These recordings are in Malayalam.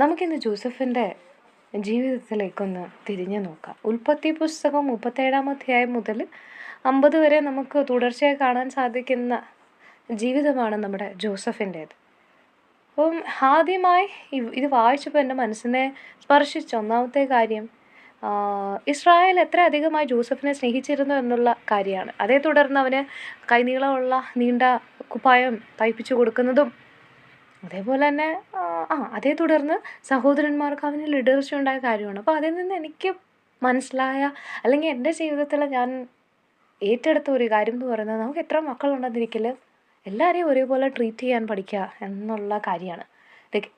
നമുക്കിന്ന് ജോസഫിന്റെ ജീവിതത്തിലേക്കൊന്ന് തിരിഞ്ഞു നോക്കാം. ഉൽപ്പത്തി പുസ്തകം മുപ്പത്തേഴാം അധ്യായം മുതൽ അമ്പത് വരെ നമുക്ക് തുടർച്ചയായി കാണാൻ സാധിക്കുന്ന ജീവിതമാണ് നമ്മുടെ ജോസഫിന്റേത് അപ്പം ആദ്യമായി ഇത് വായിച്ചപ്പോൾ എന്റെ മനസ്സിനെ സ്പർശിച്ച. ഒന്നാമത്തെ കാര്യം ഇസ്രായേൽ എത്ര അധികമായി ജോസഫിനെ സ്നേഹിച്ചിരുന്നു എന്നുള്ള കാര്യമാണ്. അതേ തുടർന്ന് അവന് കൈനീളമുള്ള നീണ്ട കുപ്പായം തയ്പ്പിച്ചു കൊടുക്കുന്നതും അതേപോലെ തന്നെ ആ, അതേ തുടർന്ന് സഹോദരന്മാർക്ക് അവന് ലീഡർഷിപ്പ് ഉണ്ടായ കാര്യമാണ്. അപ്പോൾ അതിൽ നിന്ന് എനിക്ക് മനസ്സിലായ അല്ലെങ്കിൽ എന്റെ ജീവിതത്തിൽ ഞാൻ ഏറ്റെടുത്ത ഒരു കാര്യം എന്ന് പറയുന്നത് നമുക്ക് എത്ര മക്കളുണ്ടെന്നിരിക്കൽ എല്ലാവരെയും ഒരേപോലെ ട്രീറ്റ് ചെയ്യാൻ പഠിക്കുക എന്നുള്ള കാര്യമാണ്.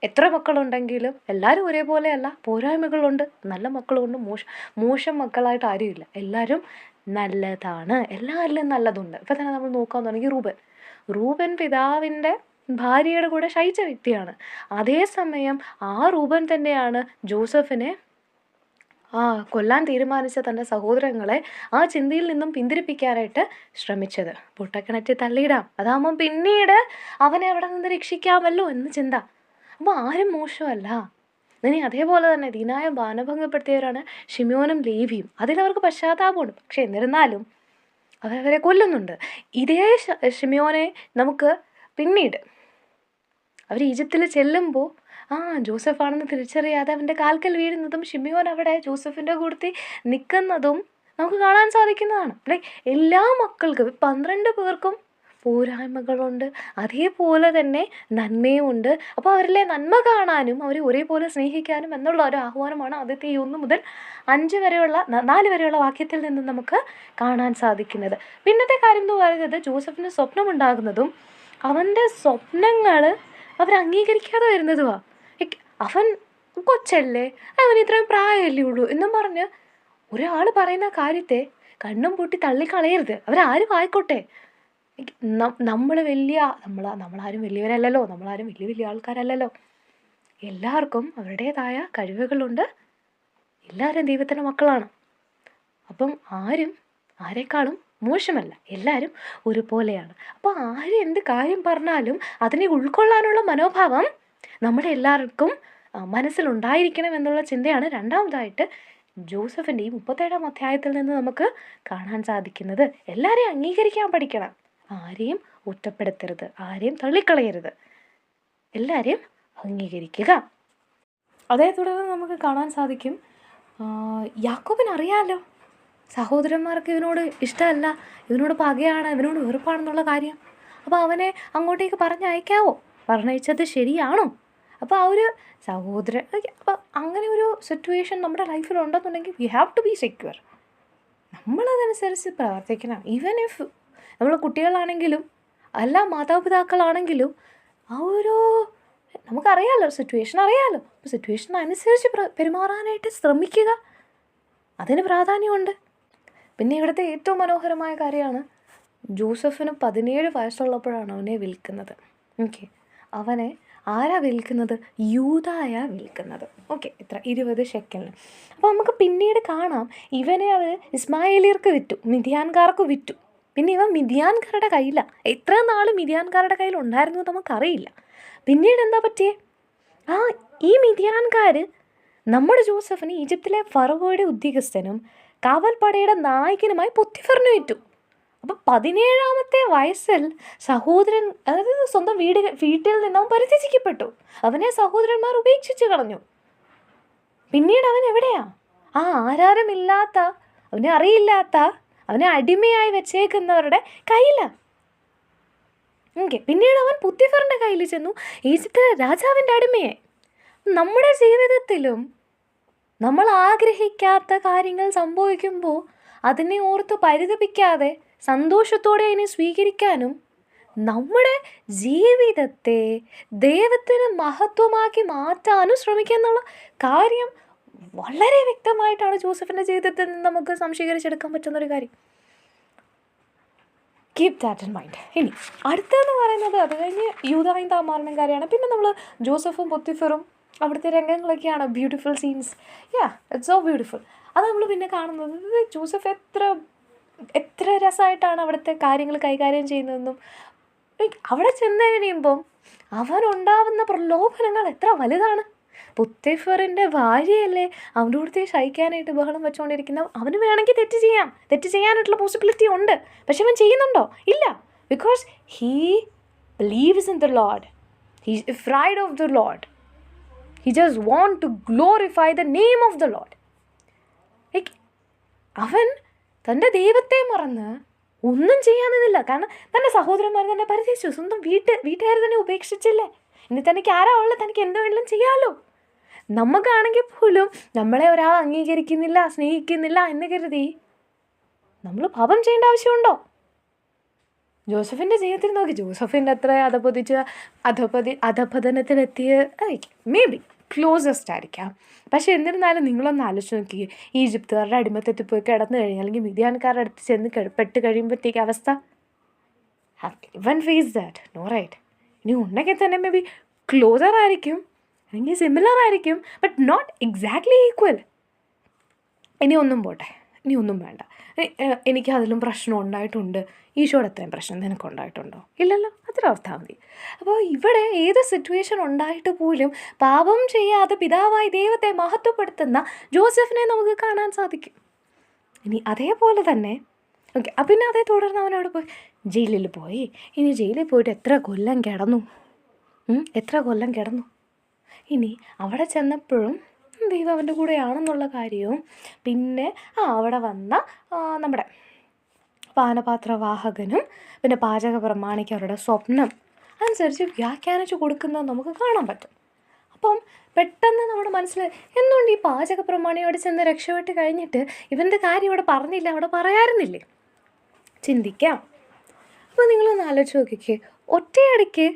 എത്ര മക്കളുണ്ടെങ്കിലും എല്ലാവരും ഒരേപോലെയല്ല പോരായ്മകളുണ്ട് നല്ല മക്കളുണ്ട് മോശം മോശം മക്കളായിട്ട് ആരുമില്ല. എല്ലാവരും നല്ലതാണ് എല്ലാവരിലും നല്ലതുണ്ട്. ഇപ്പം തന്നെ നമ്മൾ നോക്കാമെന്നുണ്ടെങ്കിൽ റൂബൻ. റൂബൻ പിതാവിന്റെ ഭാര്യയുടെ കൂടെ ശയിച്ച വ്യക്തിയാണ്. അതേസമയം ആ റൂപൻ തന്നെയാണ് ജോസഫിനെ ആ കൊല്ലാൻ തീരുമാനിച്ച തന്റെ സഹോദരങ്ങളെ ആ ചിന്തയിൽ നിന്നും പിന്തിരിപ്പിക്കാനായിട്ട് ശ്രമിച്ചത്. പൊട്ടക്കിണറ്റി തള്ളിയിടാം. അതാകുമ്പം പിന്നീട് അവനെ അവിടെ നിന്ന് രക്ഷിക്കാമല്ലോ എന്ന് ചിന്ത. അപ്പോൾ ആരും മോശമല്ല. ഇനി അതേപോലെ തന്നെ ദീനായ ബാനഭംഗപ്പെടുത്തിയവരാണ് ഷിമ്യോനും ലേവിയും. അതിലവർക്ക് പശ്ചാത്താപമുണ്ട്. പക്ഷേ എന്നിരുന്നാലും അവരവരെ കൊല്ലുന്നുണ്ട്. ഇതേ ഷിമ്യോനെ നമുക്ക് പിന്നീട് അവർ ഈജിപ്തിൽ ചെല്ലുമ്പോൾ ആ ജോസഫാണെന്ന് തിരിച്ചറിയാതെ അവന്റെ കാൽക്കൽ വീഴുന്നതും ഷിമിയോൻ അവിടെ ജോസഫിന്റെ കൂടത്തിൽ നിൽക്കുന്നതും നമുക്ക് കാണാൻ സാധിക്കുന്നതാണ്. ലൈക്ക് എല്ലാ മക്കൾക്കും പന്ത്രണ്ട് പേർക്കും പോരായ്മകളുണ്ട്. അതേപോലെ തന്നെ നന്മയുമുണ്ട്. അപ്പോൾ അവരിലെ നന്മ കാണാനും അവരെ ഒരേപോലെ സ്നേഹിക്കാനും എന്നുള്ള ഒരു ആഹ്വാനമാണ് ആദ്യത്തെ ഈ ഒന്ന് മുതൽ അഞ്ച് വരെയുള്ള നാല് വരെയുള്ള വാക്യത്തിൽ നിന്നും നമുക്ക് കാണാൻ സാധിക്കുന്നത്. പിന്നത്തെ കാര്യം എന്ന് പറയുന്നത് ജോസഫിന് സ്വപ്നമുണ്ടാകുന്നതും അവന്റെ സ്വപ്നങ്ങൾ അവർ അംഗീകരിക്കാതെ വരുന്നതുവാ. അവൻ കൊച്ചല്ലേ? അവൻ ഇത്രയും പ്രായമല്ലേ ഉള്ളൂ എന്നും പറഞ്ഞ് ഒരാൾ പറയുന്ന കാര്യത്തെ കണ്ണും പൂട്ടി തള്ളിക്കളയരുത്. അവരാരും ആയിക്കോട്ടെ. നമ്മൾ വലിയ നമ്മൾ നമ്മളാരും വലിയവരല്ലല്ലോ. നമ്മളാരും വലിയ വലിയ ആൾക്കാരല്ലല്ലോ. എല്ലാവർക്കും അവരുടേതായ കഴിവുകളുണ്ട്. എല്ലാവരും ദൈവത്തിന്റെ മക്കളാണ്. അപ്പം ആരും ആരെക്കാളും മോശമല്ല. എല്ലാവരും ഒരുപോലെയാണ്. അപ്പോൾ ആര് എന്ത് കാര്യം പറഞ്ഞാലും അതിനെ ഉൾക്കൊള്ളാനുള്ള മനോഭാവം നമ്മുടെ എല്ലാവർക്കും മനസ്സിലുണ്ടായിരിക്കണം എന്നുള്ള ചിന്തയാണ് രണ്ടാമതായിട്ട് ജോസഫിന്റെ ഈ മുപ്പത്തേഴാം അധ്യായത്തിൽ നിന്ന് നമുക്ക് കാണാൻ സാധിക്കുന്നത്. എല്ലാവരെയും അംഗീകരിക്കാൻ പഠിക്കണം. ആരെയും ഒറ്റപ്പെടുത്തരുത്. ആരെയും തള്ളിക്കളയരുത്. എല്ലാവരെയും അംഗീകരിക്കുക. അതേ തുടർന്ന് നമുക്ക് കാണാൻ സാധിക്കും യാക്കോബിന് അറിയാലോ സഹോദരന്മാർക്ക് ഇവനോട് ഇഷ്ടമല്ല ഇവനോട് പകയാണ് ഇവനോട് വെറുപ്പാണെന്നുള്ള കാര്യം. അപ്പോൾ അവനെ അങ്ങോട്ടേക്ക് പറഞ്ഞയക്കാവോ? പറഞ്ഞയച്ചത് ശരിയാണോ? അപ്പോൾ ആ ഒരു സഹോദരൻ അപ്പോൾ അങ്ങനെ ഒരു സിറ്റുവേഷൻ നമ്മുടെ ലൈഫിൽ ഉണ്ടെന്നുണ്ടെങ്കിൽ we have to be secure നമ്മളതനുസരിച്ച് പ്രവർത്തിക്കണം. ഈവൻ ഇഫ് നമ്മൾ കുട്ടികളാണെങ്കിലും അല്ല മാതാപിതാക്കളാണെങ്കിലും ആ ഒരു നമുക്കറിയാമല്ലോ സിറ്റുവേഷൻ അറിയാമല്ലോ സിറ്റുവേഷൻ അനുസരിച്ച് പ്ര പെരുമാറാനായിട്ട് ശ്രമിക്കുക. അതിന് പ്രാധാന്യമുണ്ട്. പിന്നെ ഇവിടുത്തെ ഏറ്റവും മനോഹരമായ കാര്യമാണ് ജോസഫിന് പതിനേഴ് വയസ്സുള്ളപ്പോഴാണ് അവനെ വിൽക്കുന്നത്. ഓക്കെ അവനെ ആരാ വിൽക്കുന്നത്? യൂതായ വിൽക്കുന്നത്. ഓക്കെ ഇത്ര ഇരുപത് ഷെക്കലിന് അപ്പോൾ നമുക്ക് പിന്നീട് കാണാം ഇവനെ അവർ ഇസ്മായിലിയർക്ക് വിറ്റു മിഥിയാൻകാർക്ക് വിറ്റു. പിന്നെ ഇവൻ മിഥിയാൻകാരുടെ കയ്യിലാണ് എത്ര നാൾ മിഥിയാൻകാരുടെ കയ്യിൽ ഉണ്ടായിരുന്നു നമുക്കറിയില്ല. പിന്നീട് എന്താ പറ്റിയേ? ആ ഈ മിഥിയാൻകാർ നമ്മുടെ ജോസഫിന് ഈജിപ്തിലെ ഫറവോയുടെ ഉദ്യോഗസ്ഥനും കാവൽപ്പടയുടെ നായകനുമായി പൊത്തിഫറിന് വിറ്റു അപ്പം പതിനേഴാമത്തെ വയസ്സിൽ സഹോദരൻ അതായത് സ്വന്തം വീട് വീട്ടിൽ നിന്നും അവൻ പരിത്യജിക്കപ്പെട്ടു. അവനെ സഹോദരന്മാർ ഉപേക്ഷിച്ചു കളഞ്ഞു. പിന്നീട് അവൻ എവിടെയാ? ആ ആരാരമില്ലാത്ത അവനെ അറിയില്ലാത്ത അവനെ അടിമയായി വെച്ചേക്കുന്നവരുടെ കയ്യിലാണ് ഓക്കെ പിന്നീട് അവൻ പുത്തിഫറിന്റെ കയ്യിൽ ചെന്നു. ഈജിപ്തിലെ രാജാവിന്റെ അടിമയെ. നമ്മുടെ ജീവിതത്തിലും നമ്മൾ ആഗ്രഹിക്കാത്ത കാര്യങ്ങൾ സംഭവിക്കുമ്പോൾ അതിനെ ഓർത്ത് പരിതപിക്കാതെ സന്തോഷത്തോടെ അതിനെ സ്വീകരിക്കാനും നമ്മുടെ ജീവിതത്തെ ദൈവത്തിന് മഹത്വമാക്കി മാറ്റാനും ശ്രമിക്കുക എന്നുള്ള കാര്യം വളരെ വ്യക്തമായിട്ടാണ് ജോസഫിന്റെ ജീവിതത്തിൽ നിന്ന് നമുക്ക് സംശീകരിച്ചെടുക്കാൻ പറ്റുന്നൊരു കാര്യം. കീപ് ദാറ്റ് ഇൻ മൈൻഡ് ഇനി അടുത്തതെന്ന് പറയുന്നത് അത് കഴിഞ്ഞ് യൂതായും താമാറിനും കാര്യമാണ്. പിന്നെ നമ്മൾ ജോസഫും പൊത്തിഫറും അവിടുത്തെ രംഗങ്ങളൊക്കെയാണ് beautiful scenes yeah it's so beautiful അത് നമ്മൾ പിന്നെ കാണുന്നത് ജോസഫ് എത്ര എത്ര രസമായിട്ടാണ് അവിടുത്തെ കാര്യങ്ങൾ കൈകാര്യം ചെയ്യുന്നതെന്നും. അവിടെ ചെന്ന് കഴിയുമ്പം അവനുണ്ടാവുന്ന പ്രലോഭനങ്ങൾ എത്ര വലുതാണ്. പുത്തേഫറിന്റെ ഭാര്യയല്ലേ അവന്റെ കൂടെ ശയിക്കാനായിട്ട് ബഹളം വെച്ചുകൊണ്ടിരിക്കുന്ന അവന് വേണമെങ്കിൽ തെറ്റ് ചെയ്യാം. തെറ്റ് ചെയ്യാനായിട്ടുള്ള പോസിബിലിറ്റി ഉണ്ട്. പക്ഷെ അവൻ ചെയ്യുന്നുണ്ടോ? ഇല്ല. Because he believes in the Lord he afraid of the Lord he just want to glorify the name of the Lord like അവൻ തന്റെ ദൈവത്തെ മറന്ന് ഒന്നും ചെയ്യാൻ നിന്നില്ല കാരണം തന്റെ സഹോദരന്മാർ തന്നെ പരിചയിച്ചു സ്വന്തം വീട്ട് വീട്ടുകാർ തന്നെ ഉപേക്ഷിച്ചില്ലേ? ഇനി തനിക്ക് ആരാ ഉള്ളത്? തനിക്ക് എന്ത് വേണമെങ്കിലും ചെയ്യാമല്ലോ നമുക്കാണെങ്കിൽ പോലും നമ്മളെ ഒരാൾ അംഗീകരിക്കുന്നില്ല സ്നേഹിക്കുന്നില്ല എന്ന് കരുതി നമ്മൾ പാപം ചെയ്യേണ്ട ആവശ്യമുണ്ടോ? ജോസഫിന്റെ ജീവിതത്തിൽ നോക്കി. ജോസഫിന്റെ അത്ര അധപതിച്ച് അധപതി അധപതനത്തിലെത്തിയ മേ ബി ക്ലോസസ്റ്റ് ആയിരിക്കാം. പക്ഷേ എന്നിരുന്നാലും നിങ്ങളൊന്ന് ആലോചിച്ച് നോക്കി. ഈജിപ്തുകാരുടെ അടിമത്തെത്തി പോയി കിടന്നു കഴിഞ്ഞാൽ അല്ലെങ്കിൽ മിതിയാൻകാരുടെ അടുത്ത് ചെന്ന് പെട്ട് കഴിയുമ്പോഴത്തേക്ക് അവസ്ഥ? One face that no right ഇനി ഉണ്ടെങ്കിൽ തന്നെ മേ ബി ക്ലോസർ ആയിരിക്കും. അല്ലെങ്കിൽ സിമിലർ ആയിരിക്കും. ബട്ട് നോട്ട് എക്സാക്ട്ലി ഈക്വൽ ഇനി ഒന്നും പോട്ടെ. ഇനി ഒന്നും വേണ്ട എനിക്ക് അതിലും പ്രശ്നം ഉണ്ടായിട്ടുണ്ട്. ഈശോയുടെ അത്രയും പ്രശ്നം നിനക്ക് ഉണ്ടായിട്ടുണ്ടോ ഇല്ലല്ലോ അത്ര മതി. അപ്പോൾ ഇവിടെ ഏത് സിറ്റുവേഷൻ ഉണ്ടായിട്ട് പോലും പാപം ചെയ്യാതെ പിതാവായി ദൈവത്തെ മഹത്വപ്പെടുത്തുന്ന ജോസഫിനെ നമുക്ക് കാണാൻ സാധിക്കും. ഇനി അതേപോലെ തന്നെ ഓക്കെ പിന്നെ അതേ തുടർന്ന് അവനവിടെ പോയി. ജയിലിൽ പോയി. ഇനി ജയിലിൽ പോയിട്ട് എത്ര കൊല്ലം കിടന്നു? എത്ര കൊല്ലം കിടന്നു? ഇനി അവിടെ ചെന്നപ്പോഴും ദൈവം അവന്റെ കൂടെയാണെന്നുള്ള കാര്യവും. പിന്നെ ആ അവിടെ വന്ന നമ്മുടെ പാനപാത്രവാഹകനും പിന്നെ പാചക പ്രമാണിക്ക് അവരുടെ സ്വപ്നം അനുസരിച്ച് വ്യാഖ്യാനിച്ചു കൊടുക്കുന്നത് നമുക്ക് കാണാൻ പറ്റും. അപ്പം പെട്ടെന്ന് നമ്മുടെ മനസ്സിൽ എന്തുകൊണ്ട് ഈ പാചക പ്രമാണിയോട് ചെന്ന് രക്ഷപ്പെട്ട് കഴിഞ്ഞിട്ട് ഇവന്റെ കാര്യം ഇവിടെ പറഞ്ഞില്ല അവിടെ പറയാറുന്നില്ലേ? ചിന്തിക്കാം. അപ്പോൾ നിങ്ങളൊന്ന് ആലോചിച്ച് നോക്കിക്കേ. ഒറ്റയടിക്ക്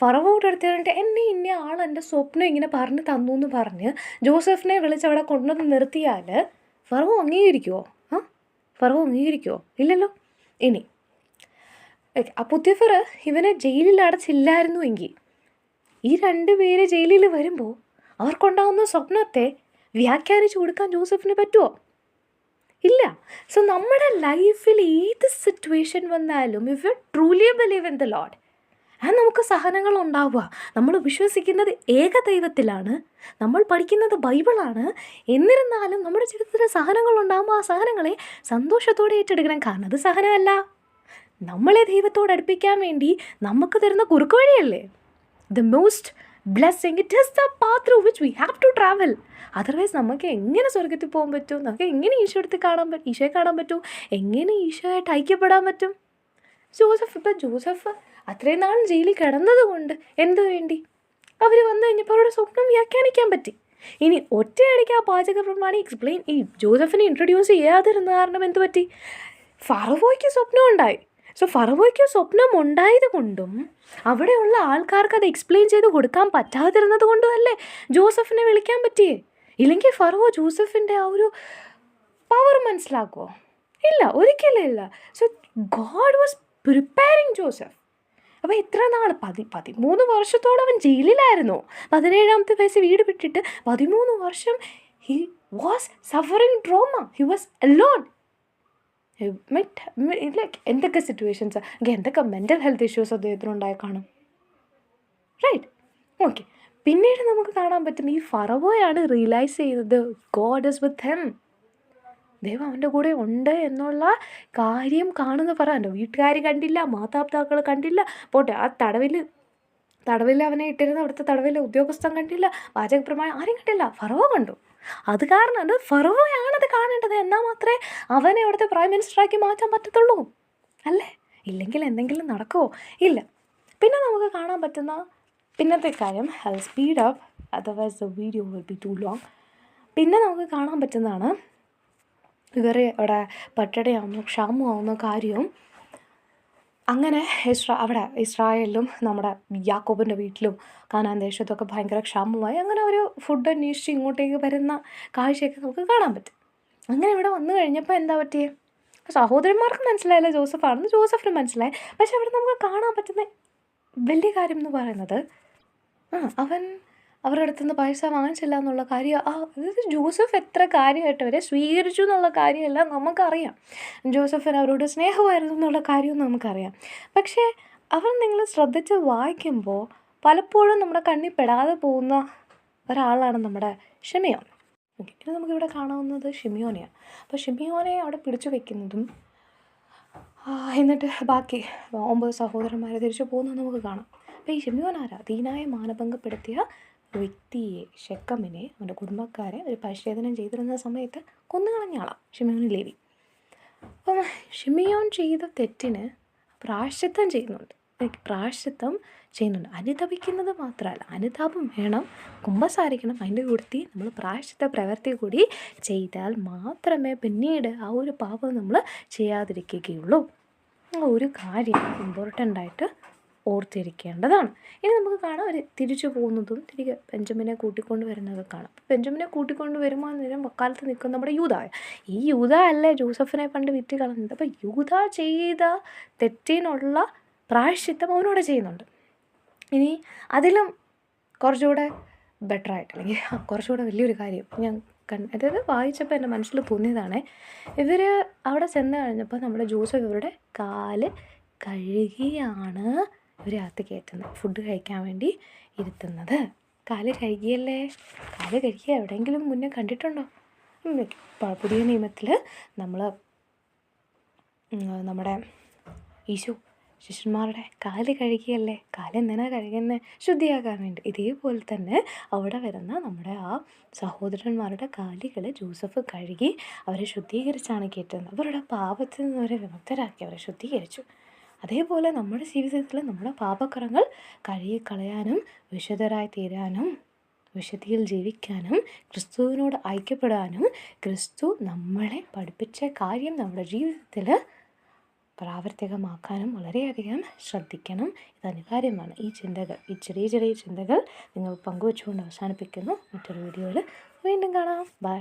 ഫറവോട് എടുത്ത് കഴിഞ്ഞിട്ട് എന്നെ ഇന്ന ആൾ എന്റെ സ്വപ്നം ഇങ്ങനെ പറഞ്ഞു തന്നു എന്ന് പറഞ്ഞ് ജോസഫിനെ വിളിച്ച് അവിടെ കൊണ്ടുവന്ന് നിർത്തിയാൽ ഫറവോ അംഗീകരിക്കുമോ ആ? ഫറവോ അംഗീകരിക്കുമോ ഇല്ലല്ലോ. ഇനി ഓക്കെ ആ പുത്തിഫർ ഇവനെ ജയിലിൽ അടച്ചില്ലായിരുന്നുവെങ്കിൽ ഈ രണ്ട് പേര് ജയിലിൽ വരുമ്പോൾ അവർക്കുണ്ടാകുന്ന സ്വപ്നത്തെ വ്യാഖ്യാനിച്ചു കൊടുക്കാൻ ജോസഫിന് പറ്റുമോ ഇല്ല. സോ നമ്മുടെ ലൈഫിൽ ഏത് സിറ്റുവേഷൻ വന്നാലും if you truly believe in the Lord ആ നമുക്ക് സഹനങ്ങൾ ഉണ്ടാവുക നമ്മൾ വിശ്വസിക്കുന്നത് ഏക ദൈവത്തിലാണ്. നമ്മൾ പഠിക്കുന്നത് ബൈബിളാണ്. എന്നിരുന്നാലും നമ്മുടെ ജീവിതത്തിൽ സഹനങ്ങൾ ഉണ്ടാകുമ്പോൾ ആ സഹനങ്ങളെ സന്തോഷത്തോടെ ഏറ്റെടുക്കണം. കാരണം അത് സഹനമല്ല. നമ്മളെ ദൈവത്തോട് അടുപ്പിക്കാൻ വേണ്ടി നമുക്ക് തരുന്ന കുറുക്ക് വഴിയല്ലേ? The most blessing it is the path through which we have to travel otherwise നമുക്ക് എങ്ങനെ സ്വർഗത്തിൽ പോകാൻ പറ്റും? നമുക്ക് എങ്ങനെ ഈശോ എടുത്ത് കാണാൻ പറ്റും ഈശോയെ കാണാൻ പറ്റും? എങ്ങനെ ഈശോയായിട്ട് ഐക്യപ്പെടാൻ പറ്റും? ജോസഫ് ഇപ്പം ജോസഫ് അത്രയും നാൾ ജയിലിൽ കിടന്നത് കൊണ്ട് എന്തു വേണ്ടി? അവർ വന്നു കഴിഞ്ഞപ്പോൾ അവരുടെ സ്വപ്നം വ്യാഖ്യാനിക്കാൻ പറ്റി. ഇനി ഒറ്റയടിക്ക് ആ പാചക പ്രമാണി എക്സ്പ്ലെയിൻ ഈ ജോസഫിനെ ഇൻട്രൊഡ്യൂസ് ചെയ്യാതിരുന്ന കാരണം എന്തു പറ്റി? ഫറവോയ്ക്ക് സ്വപ്നം ഉണ്ടായി സോ ഫറവോയ്ക്ക് സ്വപ്നം ഉണ്ടായത് കൊണ്ടും അവിടെയുള്ള ആൾക്കാർക്ക് അത് എക്സ്പ്ലെയിൻ ചെയ്ത് കൊടുക്കാൻ പറ്റാതിരുന്നത് കൊണ്ടും അല്ലേ ജോസഫിനെ വിളിക്കാൻ പറ്റിയേ? ഇല്ലെങ്കിൽ ഫറവോ ജോസഫിന്റെ ആ ഒരു പവർ മനസ്സിലാക്കുമോ ഇല്ല ഒരിക്കലും ഇല്ല. So God was preparing Joseph. അപ്പോൾ എത്ര നാൾ പതി പതിമൂന്ന് വർഷത്തോളം അവൻ ജയിലിലായിരുന്നു. പതിനേഴാമത്തെ വയസ്സ് വീട് വിട്ടിട്ട് പതിമൂന്ന് വർഷം he was suffering trauma he was alone like എന്തൊക്കെ സിറ്റുവേഷൻസ് എന്തൊക്കെ മെന്റൽ ഹെൽത്ത് ഇഷ്യൂസ് അദ്ദേഹത്തിനുണ്ടായി കാണും? റൈറ്റ് ഓക്കെ പിന്നീട് നമുക്ക് കാണാൻ പറ്റും ഈ ഫറവോയാണ് റിയലൈസ് ചെയ്തത് ഗോഡ് ഇസ് വിത്ത് ഹെം ദൈവം അവന്റെ കൂടെ ഉണ്ട് എന്നുള്ള കാര്യം കാണുന്ന പറയാന്റെ വീട്ടുകാർ കണ്ടില്ല മാതാപിതാക്കൾ കണ്ടില്ല. പോട്ടെ ആ തടവിൽ തടവിൽ അവനെ ഇട്ടിരുന്ന അവിടുത്തെ തടവിലെ ഉദ്യോഗസ്ഥൻ കണ്ടില്ല പാചകപ്രമാണം ആരും കണ്ടില്ല. ഫറവോ കണ്ടു. അത് കാരണം അത് ഫറവയാണത് കാണേണ്ടത്. എന്നാൽ മാത്രമേ അവനെ അവിടുത്തെ പ്രൈം മിനിസ്റ്ററാക്കി മാറ്റാൻ പറ്റത്തുള്ളൂ. അല്ലേ? ഇല്ലെങ്കിൽ എന്തെങ്കിലും നടക്കുമോ ഇല്ല. പിന്നെ നമുക്ക് കാണാൻ പറ്റുന്ന പിന്നത്തെ കാര്യം speed up otherwise the video will be too long പിന്നെ നമുക്ക് കാണാൻ പറ്റുന്നതാണ് ഇവർ അവിടെ പട്ടടയാവുന്നു ക്ഷാമമാവുന്ന കാര്യവും അങ്ങനെ ഇസ്രാ അവിടെ ഇസ്രായേലിലും നമ്മുടെ യാക്കോബിന്റെ വീട്ടിലും കാനാൻ ദേശത്തൊക്കെ ഭയങ്കര ക്ഷാമമായി. അങ്ങനെ ഒരു ഫുഡ് അന്വേഷിച്ച് ഇങ്ങോട്ടേക്ക് വരുന്ന കാഴ്ചയൊക്കെ നമുക്ക് കാണാൻ പറ്റും. അങ്ങനെ ഇവിടെ വന്നു കഴിഞ്ഞപ്പോൾ എന്താ പറ്റിയേ? സഹോദരന്മാർക്ക് മനസ്സിലായില്ല ജോസഫാണെന്ന് ജോസഫിന് മനസ്സിലായി. പക്ഷെ അവിടെ നമുക്ക് കാണാൻ പറ്റുന്ന വലിയ കാര്യം എന്ന് പറയുന്നത് ആ അവൻ അവരുടെ അടുത്തുനിന്ന് പൈസ വാങ്ങിച്ചില്ല എന്നുള്ള കാര്യം ആ അതായത് ജോസഫ് എത്ര കാര്യമായിട്ട് അവരെ സ്വീകരിച്ചു എന്നുള്ള കാര്യമെല്ലാം നമുക്കറിയാം. ജോസഫിന് അവരോട് സ്നേഹമായിരുന്നു എന്നുള്ള കാര്യവും നമുക്കറിയാം. പക്ഷേ അവർ നിങ്ങൾ ശ്രദ്ധിച്ച് വായിക്കുമ്പോൾ പലപ്പോഴും നമ്മുടെ കണ്ണിൽ പെടാതെ പോകുന്ന ഒരാളാണ് നമ്മുടെ ഷിമിയോൻ. ഓക്കെ ഇനി നമുക്കിവിടെ കാണാവുന്നത് ഷിമിയോനെയാണ്. അപ്പോൾ ഷിമിയോനെ അവിടെ പിടിച്ചു വെക്കുന്നതും എന്നിട്ട് ബാക്കി ഒമ്പത് സഹോദരന്മാരെ തിരിച്ചു പോകുന്നതും നമുക്ക് കാണാം. അപ്പോൾ ഈ ഷിമിയോൻ ആരാ? ദീനായ മാനഭംഗപ്പെടുത്തിയ വ്യക്തിയെ ഷെക്കമിനെ അവന്റെ കുടുംബക്കാരെ ഒരു പരിശോധനം ചെയ്തിരുന്ന സമയത്ത് കൊന്നുകളഞ്ഞ ആളാണ് ഷിമിയോൻ ലേവി. അപ്പം ഷിമിയോൻ ചെയ്ത തെറ്റിന് പ്രായശ്ചിത്തം ചെയ്യുന്നുണ്ട്. ലൈക്ക് ചെയ്യുന്നുണ്ട്. അനുതപിക്കുന്നത് മാത്രമല്ല അനുതാപം വേണം കുമ്പസാരിക്കണം അതിന്റെ കൂടത്തി നമ്മൾ പ്രായശ്ചിത്ത പ്രവൃത്തി കൂടി ചെയ്താൽ മാത്രമേ പിന്നീട് ആ ഒരു പാപം നമ്മൾ ചെയ്യാതിരിക്കുകയുള്ളൂ. ഒരു കാര്യം ഇമ്പോർട്ടന്റ് ആയിട്ട് ഓർത്തിരിക്കേണ്ടതാണ്. ഇനി നമുക്ക് കാണാം അവർ തിരിച്ചു പോകുന്നതും തിരികെ ബെഞ്ചമിനെ കൂട്ടിക്കൊണ്ട് വരുന്നതും കാണാം. ബെഞ്ചമിനെ കൂട്ടിക്കൊണ്ട് വരുമ്പോൾ നേരം വക്കാലത്ത് നിൽക്കുന്ന നമ്മുടെ യൂത. ഈ യൂത അല്ലേ ജോസഫിനെ പണ്ട് വിറ്റ് കളഞ്ഞത്? അപ്പോൾ യൂത ചെയ്ത തെറ്റിനുള്ള പ്രായശ്ചിത്തം അവനോട് ചെയ്യുന്നുണ്ട്. ഇനി അതിലും കുറച്ചുകൂടെ ബെറ്റർ ആയിട്ട് അല്ലെങ്കിൽ കുറച്ചുകൂടെ വലിയൊരു കാര്യം ഞാൻ കൺ അതായത് വായിച്ചപ്പോൾ എന്റെ മനസ്സിൽ തോന്നിയതാണ് ഇവർ അവിടെ ചെന്ന് കഴിഞ്ഞപ്പോൾ നമ്മുടെ ജോസഫ് ഇവരുടെ കാൽ കഴുകിയാണ് ഇവരെ അകത്ത് കയറ്റുന്നത് ഫുഡ് കഴിക്കാൻ വേണ്ടി ഇരുത്തുന്നത്. കാൽ കഴുകിയല്ലേ? കാൽ കഴുകിയ എവിടെയെങ്കിലും മുന്നേ കണ്ടിട്ടുണ്ടോ? പുതിയ നിയമത്തിൽ നമ്മൾ നമ്മുടെ ഈശോ ശിഷ്യന്മാരുടെ കാൽ കഴുകിയല്ലേ? കാൽ എന്തിനാ കഴുകുന്നത് ശുദ്ധിയാക്കാൻ വേണ്ടി. ഇതേപോലെ തന്നെ അവിടെ വരുന്ന നമ്മുടെ ആ സഹോദരന്മാരുടെ കാലുകൾ ജോസഫ് കഴുകി അവരെ ശുദ്ധീകരിച്ചാണ് കയറ്റുന്നത്. അവരുടെ പാപത്തിൽ നിന്ന് അവരെ വിമുക്തരാക്കി. അവരെ ശുദ്ധീകരിച്ചു. അതേപോലെ നമ്മുടെ ജീവിതത്തിൽ നമ്മുടെ പാപക്കറങ്ങൾ കഴുകിക്കളയാനും വിശുദ്ധരായി തീരാനും വിശുദ്ധിയിൽ ജീവിക്കാനും ക്രിസ്തുവിനോട് ഐക്യപ്പെടാനും ക്രിസ്തു നമ്മളെ പഠിപ്പിച്ച കാര്യം നമ്മുടെ ജീവിതത്തിൽ പ്രാവർത്തികമാക്കാനും വളരെയധികം ശ്രദ്ധിക്കണം. ഇത് അനിവാര്യമാണ്. ഈ ചിന്തകൾ ഈ ചെറിയ ചെറിയ ചിന്തകൾ നിങ്ങൾ പങ്കുവെച്ചുകൊണ്ട് അവസാനിപ്പിക്കുന്നു. മറ്റൊരു വീഡിയോയിൽ വീണ്ടും കാണാം. ബൈ.